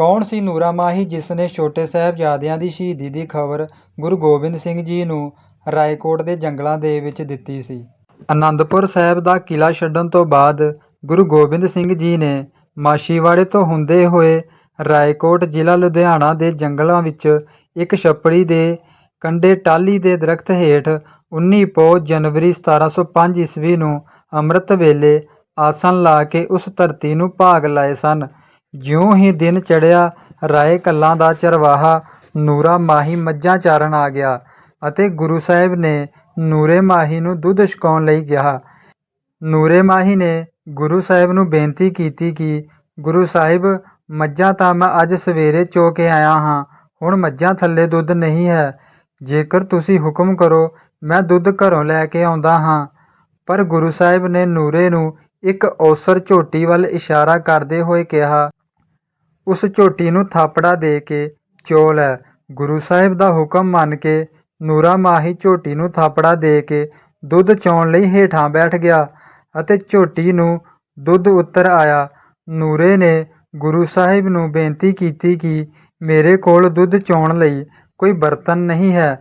ਕੌਣ ਸੀ ਨੂਰਾ ਮਾਹੀ ਜਿਸ ਨੇ ਛੋਟੇ ਸਾਹਿਬਜ਼ਾਦਿਆਂ ਦੀ ਸ਼ਹੀਦੀ ਦੀ ਖਬਰ ਗੁਰੂ ਗੋਬਿੰਦ ਸਿੰਘ ਜੀ ਨੂੰ ਰਾਏਕੋਟ ਦੇ ਜੰਗਲਾਂ ਦੇ ਵਿੱਚ ਦਿੱਤੀ ਸੀ? ਅਨੰਦਪੁਰ ਸਾਹਿਬ ਦਾ ਕਿਲ੍ਹਾ ਛੱਡਣ ਤੋਂ ਬਾਅਦ ਗੁਰੂ ਗੋਬਿੰਦ ਸਿੰਘ ਜੀ ਨੇ ਮਾਛੀਵਾੜੇ ਤੋਂ ਹੁੰਦੇ ਹੋਏ ਰਾਏਕੋਟ ਜ਼ਿਲ੍ਹਾ ਲੁਧਿਆਣਾ ਦੇ ਜੰਗਲਾਂ ਵਿੱਚ ਇੱਕ ਛੱਪੜੀ ਦੇ ਕੰਢੇ ਟਾਹਲੀ ਦੇ ਦਰਖਤ ਹੇਠ 19 ਪੋਹ ਜਨਵਰੀ 1705 ਈਸਵੀ ਨੂੰ ਅੰਮ੍ਰਿਤ ਵੇਲੇ ਆਸਣ ਲਾ ਕੇ ਉਸ ਧਰਤੀ ਨੂੰ ਭਾਗ ਲਾਏ ਸਨ। ਜਿਉਂ ਹੀ ਦਿਨ ਚੜ੍ਹਿਆ, ਰਾਏ ਕਲਾਂ ਦਾ ਚਰਵਾਹਾ, ਨੂਰਾ ਮਾਹੀ ਮੱਝਾਂ ਚਾਰਨ ਆ ਗਿਆ ਅਤੇ ਗੁਰੂ ਸਾਹਿਬ ਨੇ ਨੂਰੇ ਮਾਹੀ ਨੂੰ ਦੁੱਧ ਛਕਾਉਣ ਲਈ ਕਿਹਾ। ਨੂਰੇ ਮਾਹੀ ਨੇ ਗੁਰੂ ਸਾਹਿਬ ਨੂੰ ਬੇਨਤੀ ਕੀਤੀ ਕਿ, ਗੁਰੂ ਸਾਹਿਬ, ਮੱਝਾਂ ਤਾਂ ਮੈਂ ਅੱਜ ਸਵੇਰੇ ਚੋ ਕੇ ਆਇਆ ਹਾਂ, ਹੁਣ ਮੱਝਾਂ ਥੱਲੇ ਦੁੱਧ ਨਹੀਂ ਹੈ। ਜੇਕਰ ਤੁਸੀਂ ਹੁਕਮ ਕਰੋ, ਮੈਂ ਦੁੱਧ ਘਰੋਂ ਲੈ ਕੇ ਆਉਂਦਾ ਹਾਂ। ਪਰ ਗੁਰੂ ਸਾਹਿਬ ਨੇ ਨੂਰੇ ਨੂੰ ਇੱਕ ਔਸਰ ਝੋਟੀ ਵੱਲ ਇਸ਼ਾਰਾ ਕਰਦੇ ਹੋਏ ਕਿਹਾ ਉਸ ਝੋਟੀ ਨੂੰ ਥਾਪੜਾ ਦੇ ਕੇ ਚੋ ਲੈ ਗੁਰੂ ਸਾਹਿਬ ਦਾ ਹੁਕਮ ਮੰਨ ਕੇ ਨੂਰਾ ਮਾਹੀ ਝੋਟੀ ਨੂੰ ਥਾਪੜਾ ਦੇ ਕੇ ਦੁੱਧ ਚੋਣ ਲਈ ਹੇਠਾਂ ਬੈਠ ਗਿਆ ਅਤੇ ਝੋਟੀ ਨੂੰ ਦੁੱਧ ਉੱਤਰ ਆਇਆ। ਨੂਰੇ ਨੇ ਗੁਰੂ ਸਾਹਿਬ ਨੂੰ ਬੇਨਤੀ ਕੀਤੀ ਕਿ ਮੇਰੇ ਕੋਲ ਦੁੱਧ ਚੋਣ ਲਈ ਕੋਈ ਬਰਤਨ ਨਹੀਂ ਹੈ।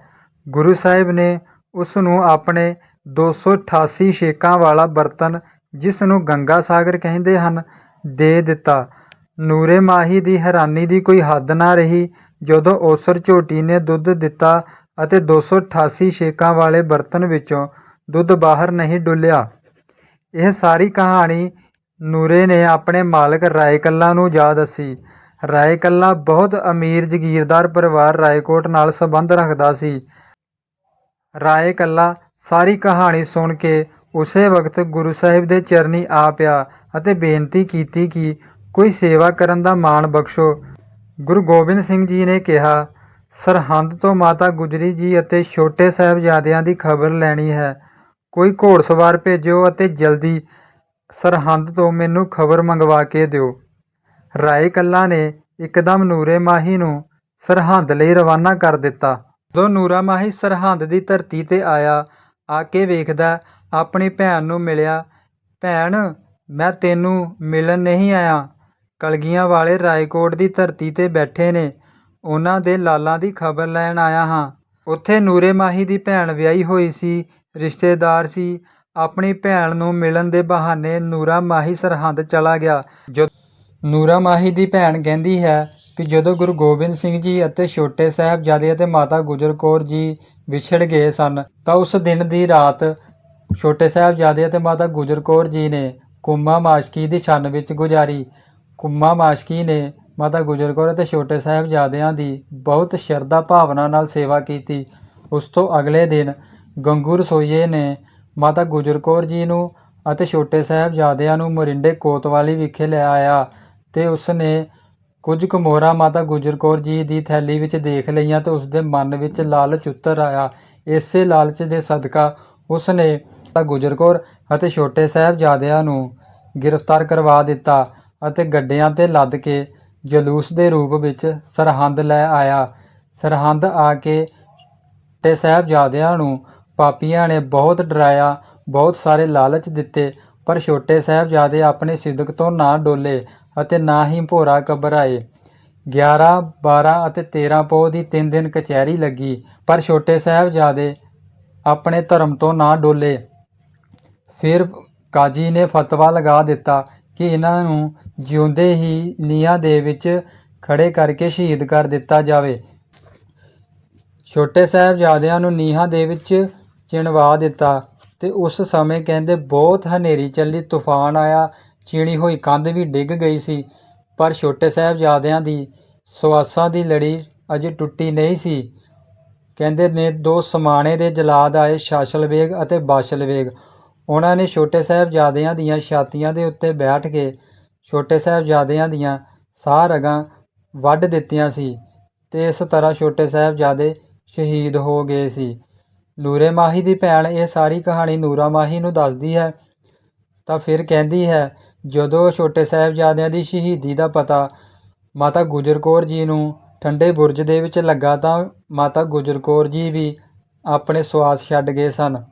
ਗੁਰੂ ਸਾਹਿਬ ਨੇ ਉਸ ਨੂੰ ਆਪਣੇ 288 ਛੇਕਾਂ ਵਾਲਾ ਬਰਤਨ, ਜਿਸ ਨੂੰ ਗੰਗਾ ਸਾਗਰ ਕਹਿੰਦੇ ਹਨ, ਦੇ ਦਿੱਤਾ। ਨੂਰੇ ਮਾਹੀ ਦੀ ਹੈਰਾਨੀ ਦੀ ਕੋਈ ਹੱਦ ਨਾ ਰਹੀ ਜਦੋਂ ਔਸਰ ਝੋਟੀ ਨੇ ਦੁੱਧ ਦਿੱਤਾ ਅਤੇ 288 ਛੇਕਾਂ ਵਾਲੇ ਬਰਤਨ ਵਿੱਚੋਂ ਦੁੱਧ ਬਾਹਰ ਨਹੀਂ ਡੁੱਲਿਆ। ਇਹ ਸਾਰੀ ਕਹਾਣੀ ਨੂਰੇ ਨੇ ਆਪਣੇ ਮਾਲਕ ਰਾਏ ਕੱਲਾ ਨੂੰ ਜਾ ਦੱਸੀ। ਰਾਏਕੱਲਾ ਬਹੁਤ ਅਮੀਰ ਜਗੀਰਦਾਰ ਪਰਿਵਾਰ ਰਾਏਕੋਟ ਨਾਲ ਸੰਬੰਧ ਰੱਖਦਾ ਸੀ। ਰਾਏ ਕੱਲਾ ਸਾਰੀ ਕਹਾਣੀ ਸੁਣ ਕੇ ਉਸੇ ਵਕਤ ਗੁਰੂ ਸਾਹਿਬ ਦੇ ਚਰਨੀ ਆ ਪਿਆ ਅਤੇ ਬੇਨਤੀ ਕੀਤੀ ਕਿ ਕੋਈ ਸੇਵਾ ਕਰਨ ਦਾ ਮਾਣ ਬਖਸ਼ੋ। ਗੁਰੂ ਗੋਬਿੰਦ ਸਿੰਘ ਜੀ ਨੇ ਕਿਹਾ, ਸਰਹੰਦ ਤੋਂ ਮਾਤਾ ਗੁਜਰੀ ਜੀ ਅਤੇ ਛੋਟੇ ਸਾਹਿਬਜ਼ਾਦਿਆਂ ਦੀ ਖਬਰ ਲੈਣੀ ਹੈ। ਕੋਈ ਘੋੜਸਵਾਰ ਭੇਜੋ ਅਤੇ ਜਲਦੀ ਸਰਹੰਦ ਤੋਂ ਮੈਨੂੰ ਖਬਰ ਮੰਗਵਾ ਕੇ ਦਿਓ ਰਾਏ ਕੱਲਾ ਨੇ ਇੱਕਦਮ ਨੂਰੇ ਮਾਹੀ ਨੂੰ ਸਰਹੰਦ ਲਈ ਰਵਾਨਾ ਕਰ ਦਿੱਤਾ। ਜਦੋਂ ਨੂਰਾ ਮਾਹੀ ਸਰਹੰਦ ਦੀ ਧਰਤੀ ਤੇ ਆਇਆ, ਆ ਕੇ ਵੇਖਦਾ ਆਪਣੀ ਭੈਣ ਨੂੰ ਮਿਲਿਆ, ਭੈਣ, ਮੈਂ ਤੈਨੂੰ ਮਿਲਣ ਨਹੀਂ ਆਇਆ। ਕਲਗੀਆਂ ਵਾਲੇ ਰਾਏਕੋਟ ਦੀ ਧਰਤੀ ਤੇ ਬੈਠੇ ਨੇ। ਉਹਨਾਂ ਦੇ ਲਾਲਾਂ ਦੀ ਖਬਰ ਲੈਣ ਆਇਆ ਹਾਂ। ਉੱਥੇ ਨੂਰੇ ਮਾਹੀ ਦੀ ਭੈਣ ਵਿਆਹੀ ਹੋਈ ਸੀ, ਰਿਸ਼ਤੇਦਾਰ ਸੀ। ਆਪਣੀ ਭੈਣ ਨੂੰ ਮਿਲਣ ਦੇ ਬਹਾਨੇ ਨੂਰਾ ਮਾਹੀ ਸਰਹੰਦ ਚਲਾ ਗਿਆ। ਜਦ ਨੂਰਾ ਮਾਹੀ ਦੀ ਭੈਣ ਕਹਿੰਦੀ ਹੈ ਕਿ ਜਦੋਂ ਗੁਰੂ ਗੋਬਿੰਦ ਸਿੰਘ ਜੀ ਅਤੇ ਛੋਟੇ ਸਾਹਿਬਜ਼ਾਦੇ ਅਤੇ ਮਾਤਾ ਗੁਜਰ ਕੌਰ ਜੀ ਵਿਛੜ ਗਏ ਸਨ, ਤਾਂ ਉਸ ਦਿਨ ਦੀ ਰਾਤ ਛੋਟੇ ਸਾਹਿਬਜ਼ਾਦੇ ਅਤੇ ਮਾਤਾ ਗੁਜਰ ਕੌਰ ਜੀ ਨੇ ਕੁੰਮਾ ਮਾਸ਼ਕੀ ਦੀ ਛੰਨ ਵਿੱਚ ਗੁਜ਼ਾਰੀ। ਕੁੰਮਾ ਮਾਸ਼ਕੀ ਨੇ ਮਾਤਾ ਗੁਜਰ ਕੌਰ ਅਤੇ ਛੋਟੇ ਸਾਹਿਬਜ਼ਾਦਿਆਂ ਦੀ ਬਹੁਤ ਸ਼ਰਧਾ ਭਾਵਨਾ ਨਾਲ ਸੇਵਾ ਕੀਤੀ। ਉਸ ਤੋਂ ਅਗਲੇ ਦਿਨ ਗੰਗੂ ਰਸੋਈਏ ਨੇ ਮਾਤਾ ਗੁਜਰ ਕੌਰ ਜੀ ਨੂੰ ਅਤੇ ਛੋਟੇ ਸਾਹਿਬਜ਼ਾਦਿਆਂ ਨੂੰ ਮੋਰਿੰਡੇ ਕੋਤਵਾਲੀ ਵਿਖੇ ਲੈ ਆਇਆ ਤੇ ਉਸ ਨੇ ਕੁਝ ਕੁ ਮੋਹਰਾਂ ਮਾਤਾ ਗੁਜਰ ਕੌਰ ਜੀ ਦੀ ਥੈਲੀ ਵਿੱਚ ਦੇਖ ਲਈਆਂ ਤੇ ਉਸ ਦੇ ਮਨ ਵਿੱਚ ਲਾਲਚ ਉਤਰ ਆਇਆ। ਇਸੇ ਲਾਲਚ ਦੇ ਸਦਕਾ ਉਸ ਨੇ ਮਾਤਾ ਗੁਜਰ ਕੌਰ ਅਤੇ ਛੋਟੇ ਸਾਹਿਬਜ਼ਾਦਿਆਂ ਨੂੰ ਗ੍ਰਿਫਤਾਰ ਕਰਵਾ ਦਿੱਤਾ। ਅਤੇ ਗੱਡਿਆਂ ਤੇ ਲੱਦ ਕੇ ਜਲੂਸ ਦੇ ਰੂਪ ਵਿੱਚ ਸਰਹੰਦ ਲੈ ਆਇਆ। ਸਰਹੰਦ ਆ ਕੇ ਛੋਟੇ ਸਾਹਿਬਜ਼ਾਦਿਆਂ ਨੂੰ ਪਾਪੀਆਂ ਨੇ ਬਹੁਤ ਡਰਾਇਆ, ਬਹੁਤ ਸਾਰੇ ਲਾਲਚ ਦਿੱਤੇ, ਪਰ ਛੋਟੇ ਸਾਹਿਬਜ਼ਾਦੇ ਆਪਣੇ ਸਿਦਕ ਤੋਂ ਨਾ ਡੋਲੇ ਅਤੇ ਨਾ ਹੀ ਭੋਰਾ ਘਬਰਾਏ। 11 12 ਅਤੇ 13 ਪੋਹ ਦੀ ਤਿੰਨ ਦਿਨ ਕਚਹਿਰੀ ਲੱਗੀ, ਪਰ ਛੋਟੇ ਸਾਹਿਬਜ਼ਾਦੇ ਆਪਣੇ ਧਰਮ ਤੋਂ ਨਾ ਡੋਲੇ। ਫਿਰ ਕਾਜੀ ਨੇ ਫਤਵਾ ਲਗਾ ਦਿੱਤਾ ਕਿ ਇਹਨਾਂ ਨੂੰ ਜਿਉਂਦੇ ਹੀ ਨੀਹਾਂ ਦੇ ਵਿੱਚ ਖੜੇ ਕਰਕੇ ਸ਼ਹੀਦ ਕਰ ਦਿੱਤਾ ਜਾਵੇ। ਛੋਟੇ ਸਾਹਿਬਜ਼ਾਦਿਆਂ ਨੂੰ ਨੀਹਾਂ ਦੇ ਵਿੱਚ ਚਿਣਵਾ ਦਿੱਤਾ ਤੇ ਉਸ ਸਮੇਂ ਕਹਿੰਦੇ ਬਹੁਤ ਹਨੇਰੀ ਚੱਲੀ, ਤੂਫਾਨ ਆਇਆ, ਚੀਣੀ ਹੋਈ, ਕੰਧ ਵੀ ਡਿੱਗ ਗਈ ਸੀ। ਪਰ ਛੋਟੇ ਸਾਹਿਬਜ਼ਾਦਿਆਂ ਦੀ ਸਵਾਸਾਂ ਦੀ ਲੜੀ ਅਜੇ ਟੁੱਟੀ ਨਹੀਂ ਸੀ। ਕਹਿੰਦੇ ਨੇ, ਦੋ ਸਮਾਣੇ ਦੇ ਜਲਾਦ ਆਏ, ਸ਼ਾਸ਼ਲਵੇਗ ਅਤੇ ਬਾਸ਼ਲਵੇਗ। ਉਹਨਾਂ ਨੇ ਛੋਟੇ ਸਾਹਿਬਜ਼ਾਦਿਆਂ ਦੀਆਂ ਛਾਤੀਆਂ ਦੇ ਉੱਤੇ ਬੈਠ ਕੇ ਛੋਟੇ ਸਾਹਿਬਜ਼ਾਦਿਆਂ ਦੀਆਂ ਸਾਹ ਰਗਾਂ ਵੱਢ ਦਿੱਤੀਆਂ ਸੀ ਅਤੇ ਇਸ ਤਰ੍ਹਾਂ ਛੋਟੇ ਸਾਹਿਬਜ਼ਾਦੇ ਸ਼ਹੀਦ ਹੋ ਗਏ ਸੀ। ਨੂਰੇ ਮਾਹੀ ਦੀ ਭੈਣ ਇਹ ਸਾਰੀ ਕਹਾਣੀ ਨੂਰਾ ਮਾਹੀ ਨੂੰ ਦੱਸਦੀ ਹੈ। ਤਾਂ ਫਿਰ ਕਹਿੰਦੀ ਹੈ, ਜਦੋਂ ਛੋਟੇ ਸਾਹਿਬਜ਼ਾਦਿਆਂ ਦੀ ਸ਼ਹੀਦੀ ਦਾ ਪਤਾ ਮਾਤਾ ਗੁਜਰ ਕੌਰ ਜੀ ਨੂੰ ਠੰਡੇ ਬੁਰਜ ਦੇ ਵਿੱਚ ਲੱਗਾ ਤਾਂ ਮਾਤਾ ਗੁਜਰ ਕੌਰ ਜੀ ਵੀ ਆਪਣੇ ਸਵਾਸ ਛੱਡ ਗਏ ਸਨ।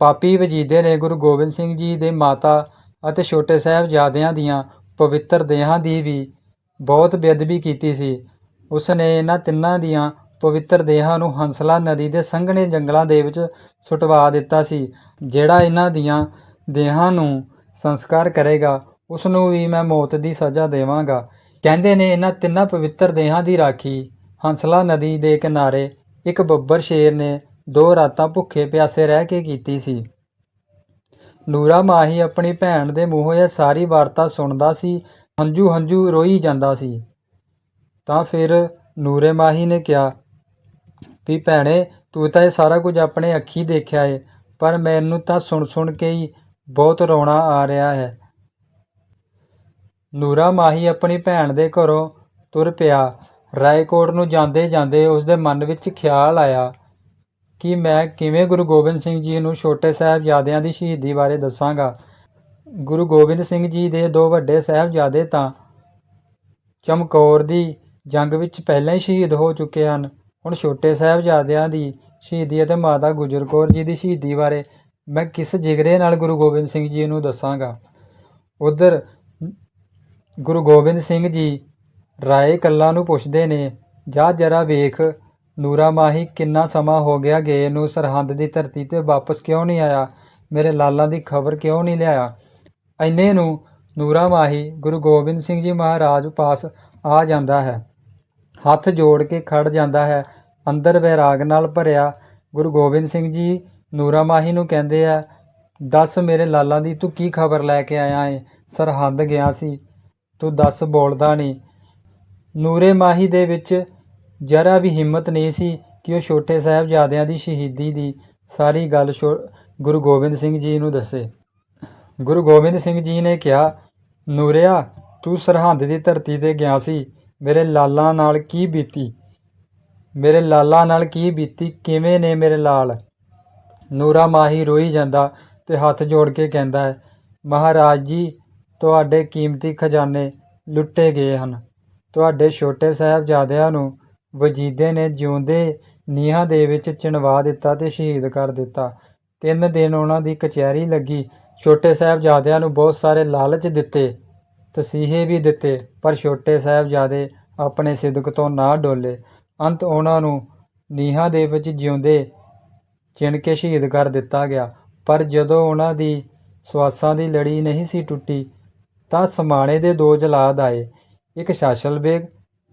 ਪਾਪੀ ਵਜੀਦੇ ਨੇ ਗੁਰੂ ਗੋਬਿੰਦ ਸਿੰਘ ਜੀ ਦੇ ਮਾਤਾ ਅਤੇ ਛੋਟੇ ਸਾਹਿਬਜ਼ਾਦਿਆਂ ਦੀਆਂ ਪਵਿੱਤਰ ਦੇਹਾਂ ਦੀ ਵੀ ਬਹੁਤ ਬੇਅਦਬੀ ਕੀਤੀ ਸੀ। ਉਸ ਨੇ ਇਹਨਾਂ ਤਿੰਨਾਂ ਦੀਆਂ ਪਵਿੱਤਰ ਦੇਹਾਂ ਨੂੰ ਹੰਸਲਾ ਨਦੀ ਦੇ ਸੰਘਣੇ ਜੰਗਲਾਂ ਦੇ ਵਿੱਚ ਸੁਟਵਾ ਦਿੱਤਾ ਸੀ, ਜਿਹੜਾ ਇਹਨਾਂ ਦੀਆਂ ਦੇਹਾਂ ਨੂੰ ਸੰਸਕਾਰ ਕਰੇਗਾ। ਉਸ ਨੂੰ ਵੀ ਮੈਂ ਮੌਤ ਦੀ ਸਜ਼ਾ ਦੇਵਾਂਗਾ। ਕਹਿੰਦੇ ਨੇ ਇਹਨਾਂ ਤਿੰਨਾਂ ਪਵਿੱਤਰ ਦੇਹਾਂ ਦੀ ਰਾਖੀ ਹੰਸਲਾ ਨਦੀ ਦੇ ਕਿਨਾਰੇ ਇੱਕ ਬੱਬਰ ਸ਼ੇਰ ਨੇ ਦੋ ਰਾਤਾਂ ਭੁੱਖੇ ਪਿਆਸੇ ਰਹਿ ਕੇ ਕੀਤੀ ਸੀ। ਨੂਰਾ ਮਾਹੀ ਆਪਣੀ ਭੈਣ ਦੇ ਮੂੰਹੋਂ ਇਹ ਸਾਰੀ ਵਾਰਤਾ ਸੁਣਦਾ ਸੀ, ਹੰਝੂ ਹੰਝੂ ਰੋਈ ਜਾਂਦਾ ਸੀ। ਤਾਂ ਫਿਰ ਨੂਰੇ ਮਾਹੀ ਨੇ ਕਿਹਾ, ਵੀ ਭੈਣੇ, ਤੂੰ ਤਾਂ ਇਹ ਸਾਰਾ ਕੁਝ ਆਪਣੇ ਅੱਖੀ ਦੇਖਿਆ ਏ, ਪਰ ਮੈਨੂੰ ਤਾਂ ਸੁਣ ਸੁਣ ਕੇ ਹੀ ਬਹੁਤ ਰੋਣਾ ਆ ਰਿਹਾ ਹੈ ਨੂਰਾ ਮਾਹੀ ਆਪਣੀ ਭੈਣ ਦੇ ਘਰੋਂ ਤੁਰ ਪਿਆ। ਰਾਏਕੋਟ ਨੂੰ ਜਾਂਦੇ ਜਾਂਦੇ ਉਸ ਦੇ ਮਨ ਵਿੱਚ ਖਿਆਲ ਆਇਆ। ਕਿ ਮੈਂ ਕਿਵੇਂ ਗੁਰੂ ਗੋਬਿੰਦ ਸਿੰਘ ਜੀ ਨੂੰ ਛੋਟੇ ਸਾਹਿਬਜ਼ਾਦਿਆਂ ਦੀ ਸ਼ਹੀਦੀ ਬਾਰੇ ਦੱਸਾਂਗਾ? ਗੁਰੂ ਗੋਬਿੰਦ ਸਿੰਘ ਜੀ ਦੇ ਦੋ ਵੱਡੇ ਸਾਹਿਬਜ਼ਾਦੇ ਤਾਂ ਚਮਕੌਰ ਦੀ ਜੰਗ ਵਿੱਚ ਪਹਿਲਾਂ ਹੀ ਸ਼ਹੀਦ ਹੋ ਚੁੱਕੇ ਹਨ। ਹੁਣ ਛੋਟੇ ਸਾਹਿਬਜ਼ਾਦਿਆਂ ਦੀ ਸ਼ਹੀਦੀ ਅਤੇ ਮਾਤਾ ਗੁਜਰ ਕੌਰ ਜੀ ਦੀ ਸ਼ਹੀਦੀ ਬਾਰੇ ਮੈਂ ਕਿਸ ਜਿਗਰੇ ਨਾਲ ਗੁਰੂ ਗੋਬਿੰਦ ਸਿੰਘ ਜੀ ਨੂੰ ਦੱਸਾਂਗਾ? ਉਧਰ ਗੁਰੂ ਗੋਬਿੰਦ ਸਿੰਘ ਜੀ ਰਾਏ ਕੱਲਾ ਨੂੰ ਪੁੱਛਦੇ ਨੇ, ਜਾ ਜਰਾ ਵੇਖ ਨੂਰਾ ਮਾਹੀ, ਕਿੰਨਾ ਸਮਾਂ ਹੋ ਗਿਆ ਗਏ ਨੂੰ ਸਰਹੰਦ ਦੀ ਧਰਤੀ ਤੇ ਵਾਪਸ ਕਿਉਂ ਨਹੀਂ ਆਇਆ? ਮੇਰੇ ਲਾਲਾਂ ਦੀ ਖਬਰ ਕਿਉਂ ਨਹੀਂ ਲਿਆਇਆ? ਐਨੇ ਨੂੰ ਨੂਰਾ ਮਾਹੀ, ਗੁਰੂ ਗੋਬਿੰਦ ਸਿੰਘ ਜੀ ਮਹਾਰਾਜ ਪਾਸ ਆ ਜਾਂਦਾ ਹੈ। ਹੱਥ ਜੋੜ ਕੇ ਖੜ ਜਾਂਦਾ ਹੈ। ਅੰਦਰ ਵੈਰਾਗ ਨਾਲ ਭਰਿਆ, ਗੁਰੂ ਗੋਬਿੰਦ ਸਿੰਘ ਜੀ ਨੂਰਾ ਮਾਹੀ ਨੂੰ ਕਹਿੰਦੇ ਆ, ਦੱਸ ਮੇਰੇ ਲਾਲਾਂ ਦੀ ਤੂੰ ਕੀ ਖਬਰ ਲੈ ਕੇ ਆਇਆ ਏ? ਸਰਹੰਦ ਗਿਆ ਸੀ। ਤੂੰ ਦੱਸ ਬੋਲਦਾ ਨਹੀਂ। ਨੂਰੇ ਮਾਹੀ ਦੇ ਵਿੱਚ ਜਰਾ ਵੀ ਹਿੰਮਤ ਨਹੀਂ ਸੀ ਕਿ ਉਹ ਛੋਟੇ ਸਾਹਿਬਜ਼ਾਦਿਆਂ ਦੀ ਸ਼ਹੀਦੀ ਦੀ ਸਾਰੀ ਗੱਲ ਛੋ- ਗੁਰੂ ਗੋਬਿੰਦ ਸਿੰਘ ਜੀ ਨੂੰ ਦੱਸੇ। ਗੁਰੂ ਗੋਬਿੰਦ ਸਿੰਘ ਜੀ ਨੇ ਕਿਹਾ, ਨੂਰਿਆ, ਤੂੰ ਸਰਹੰਦ ਦੀ ਧਰਤੀ ਤੇ ਗਿਆ ਸੀ। ਮੇਰੇ ਲਾਲਾਂ ਨਾਲ ਕੀ ਬੀਤੀ? ਮੇਰੇ ਲਾਲਾਂ ਨਾਲ ਕੀ ਬੀਤੀ? ਕਿਵੇਂ ਨੇ ਮੇਰੇ ਲਾਲ? ਨੂਰਾ ਮਾਹੀ ਰੋਈ ਜਾਂਦਾ ਤੇ ਹੱਥ ਜੋੜ ਕੇ ਕਹਿੰਦਾ ਹੈ, ਮਹਾਰਾਜ ਜੀ, ਤੁਹਾਡੇ ਕੀਮਤੀ ਖਜ਼ਾਨੇ ਲੁੱਟੇ ਗਏ ਹਨ। ਤੁਹਾਡੇ ਛੋਟੇ ਸਾਹਿਬਜ਼ਾਦਿਆਂ ਨੂੰ ਵਜੀਦੇ ਨੇ ਜਿਉਂਦੇ ਨੀਹਾਂ ਦੇ ਵਿੱਚ ਚਿਣਵਾ ਦਿੱਤਾ ਅਤੇ ਸ਼ਹੀਦ ਕਰ ਦਿੱਤਾ। ਤਿੰਨ ਦਿਨ ਉਹਨਾਂ ਦੀ ਕਚਹਿਰੀ ਲੱਗੀ। ਛੋਟੇ ਸਾਹਿਬਜ਼ਾਦਿਆਂ ਨੂੰ ਬਹੁਤ ਸਾਰੇ ਲਾਲਚ ਦਿੱਤੇ, ਤਸੀਹੇ ਵੀ ਦਿੱਤੇ, ਪਰ ਛੋਟੇ ਸਾਹਿਬਜ਼ਾਦੇ ਆਪਣੇ ਸਿਦਕ ਤੋਂ ਨਾ ਡੋਲੇ। ਅੰਤ ਉਹਨਾਂ ਨੂੰ ਨੀਹਾਂ ਦੇ ਵਿੱਚ ਜਿਉਂਦੇ ਚਿਣ ਕੇ ਸ਼ਹੀਦ ਕਰ ਦਿੱਤਾ ਗਿਆ। ਪਰ ਜਦੋਂ ਉਹਨਾਂ ਦੀ ਸਵਾਸਾਂ ਦੀ ਲੜੀ ਨਹੀਂ ਸੀ ਟੁੱਟੀ, ਤਾਂ ਸਮਾਣੇ ਦੇ ਦੋ ਜਲਾਦ ਆਏ, ਇੱਕ ਸ਼ਾਸਲ ਬੇਗ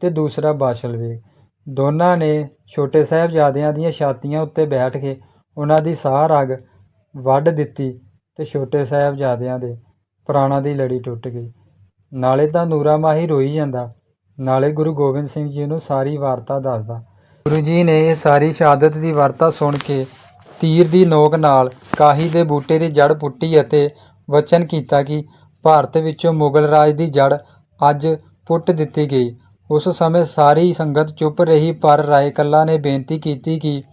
ਤੇ ਦੂਸਰਾ ਬਾਸ਼ਲ ਬੇਗ ਦੋਨਾਂ ਨੇ ਛੋਟੇ ਸਾਹਿਬਜ਼ਾਦਿਆਂ ਦੀਆਂ ਛਾਤੀਆਂ ਉੱਤੇ ਬੈਠ ਕੇ ਉਹਨਾਂ ਦੀ ਸਾਹ ਰਗ ਵੱਢ ਦਿੱਤੀ ਅਤੇ ਛੋਟੇ ਸਾਹਿਬਜ਼ਾਦਿਆਂ ਦੇ ਪ੍ਰਾਣਾਂ ਦੀ ਲੜੀ ਟੁੱਟ ਗਈ। ਨਾਲੇ ਤਾਂ ਨੂਰਾ ਮਾਹੀ ਰੋਈ ਜਾਂਦਾ, ਨਾਲੇ ਗੁਰੂ ਗੋਬਿੰਦ ਸਿੰਘ ਜੀ ਨੂੰ ਸਾਰੀ ਵਾਰਤਾ ਦੱਸਦਾ। ਗੁਰੂ ਜੀ ਨੇ ਇਹ ਸਾਰੀ ਸ਼ਹਾਦਤ ਦੀ ਵਾਰਤਾ ਸੁਣ ਕੇ ਤੀਰ ਦੀ ਨੋਕ ਨਾਲ ਕਾਹੀ ਦੇ ਬੂਟੇ ਦੀ ਜੜ ਪੁੱਟੀ ਅਤੇ ਵਚਨ ਕੀਤਾ ਕਿ ਭਾਰਤ ਵਿੱਚੋਂ ਮੁਗਲ ਰਾਜ ਦੀ ਜੜ ਅੱਜ ਪੁੱਟ ਦਿੱਤੀ ਗਈ। ਉਸ ਸਮੇਂ ਸਾਰੀ ਸੰਗਤ ਚੁੱਪ ਰਹੀ, ਪਰ ਰਾਏ ਕੱਲਾ ਨੇ ਬੇਨਤੀ ਕੀਤੀ ਕਿ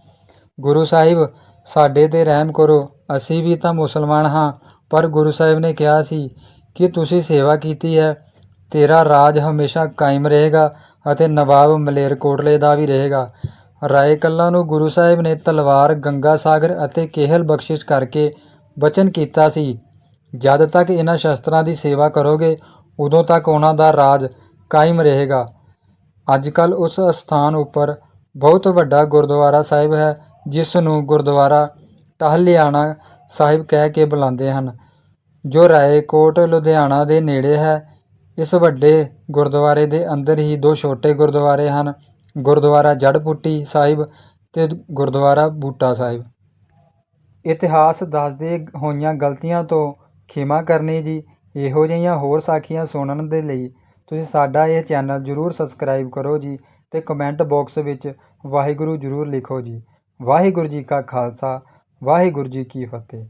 ਗੁਰੂ ਸਾਹਿਬ, ਸਾਡੇ ਤੇ ਰਹਿਮ ਕਰੋ, ਅਸੀਂ ਵੀ ਤਾਂ ਮੁਸਲਮਾਨ ਹਾਂ। ਪਰ ਗੁਰੂ ਸਾਹਿਬ ਨੇ ਕਿਹਾ ਸੀ ਕਿ ਤੁਸੀਂ ਸੇਵਾ ਕੀਤੀ ਹੈ, ਤੇਰਾ ਰਾਜ ਹਮੇਸ਼ਾ ਕਾਇਮ ਰਹੇਗਾ ਅਤੇ ਨਵਾਬ ਮਲੇਰਕੋਟਲੇ ਦਾ ਵੀ ਰਹੇਗਾ। ਰਾਏ ਕੱਲਾ ਨੂੰ ਗੁਰੂ ਸਾਹਿਬ ਨੇ ਤਲਵਾਰ, ਗੰਗਾ ਸਾਗਰ ਅਤੇ ਕੇਹਲ ਬਖਸ਼ਿਸ਼ ਕਰਕੇ ਬਚਨ ਕੀਤਾ ਸੀ। ਜਦ ਤੱਕ ਇਹਨਾਂ ਸ਼ਸਤਰਾਂ ਦੀ ਸੇਵਾ ਕਰੋਗੇ, ਉਦੋਂ ਤੱਕ ਉਹਨਾਂ ਦਾ ਰਾਜ ਕਾਇਮ ਰਹੇਗਾ। ਅੱਜ ਕੱਲ੍ਹ ਉਸ ਅਸਥਾਨ ਉੱਪਰ ਬਹੁਤ ਵੱਡਾ ਗੁਰਦੁਆਰਾ ਸਾਹਿਬ ਹੈ, ਜਿਸ ਨੂੰ ਗੁਰਦੁਆਰਾ ਟਹਲਿਆਣਾ ਸਾਹਿਬ ਕਹਿ ਕੇ ਬੁਲਾਉਂਦੇ ਹਨ, ਜੋ ਰਾਏਕੋਟ, ਲੁਧਿਆਣਾ ਦੇ ਨੇੜੇ ਹੈ। ਇਸ ਵੱਡੇ ਗੁਰਦੁਆਰੇ ਦੇ ਅੰਦਰ ਹੀ ਦੋ ਛੋਟੇ ਗੁਰਦੁਆਰੇ ਹਨ, ਗੁਰਦੁਆਰਾ ਜੜਪੁੱਟੀ ਸਾਹਿਬ ਅਤੇ ਗੁਰਦੁਆਰਾ ਬੂਟਾ ਸਾਹਿਬ। ਇਤਿਹਾਸ ਦੱਸਦੇ ਹੋਈਆਂ ਗਲਤੀਆਂ ਤੋਂ ਖਿਮਾ ਕਰਨੀ ਜੀ, ਇਹੋ ਜਿਹੀਆਂ ਹੋਰ ਸਾਖੀਆਂ ਸੁਣਨ ਦੇ ਲਈ ਤੁਸੀਂ ਸਾਡਾ ਇਹ ਚੈਨਲ ਜਰੂਰ ਸਬਸਕ੍ਰਾਈਬ ਕਰੋ ਜੀ ਅਤੇ ਕਮੈਂਟ ਬਾਕਸ ਵਿੱਚ ਵਾਹਿਗੁਰੂ ਜਰੂਰ ਲਿਖੋ ਜੀ। ਵਾਹਿਗੁਰੂ ਜੀ ਕਾ ਖਾਲਸਾ, ਵਾਹਿਗੁਰੂ ਜੀ ਕੀ ਫਤਿਹ।